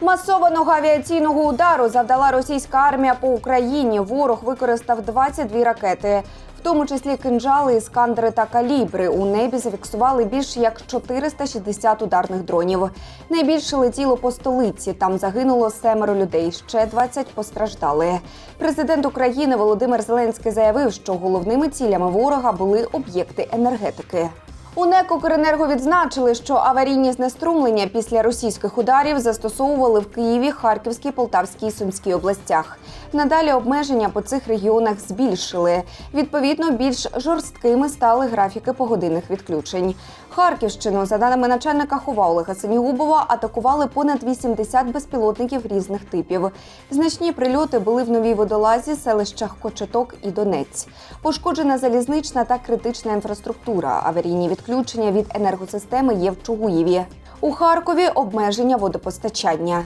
Масованого авіаційного удару завдала російська армія по Україні. Ворог використав 22 ракети, в тому числі кинджали, іскандери та калібри. У небі зафіксували більше як 460 ударних дронів. Найбільше летіло по столиці. Там загинуло семеро людей. Ще 20 постраждали. Президент України Володимир Зеленський заявив, що головними цілями ворога були об'єкти енергетики. У НЕК «Укренерго» відзначили, що аварійні знеструмлення після російських ударів застосовували в Києві, Харківській, Полтавській і Сумській областях. Надалі обмеження по цих регіонах збільшили. Відповідно, більш жорсткими стали графіки погодинних відключень. Харківщину, за даними начальника ХОВА Олега Синігубова, атакували понад 80 безпілотників різних типів. Значні прильоти були в новій водолазі, селищах Кочеток і Донець. Пошкоджена залізнична та критична інфраструктура. Аварійні відключення від енергосистеми є в Чугуєві. У Харкові обмеження водопостачання.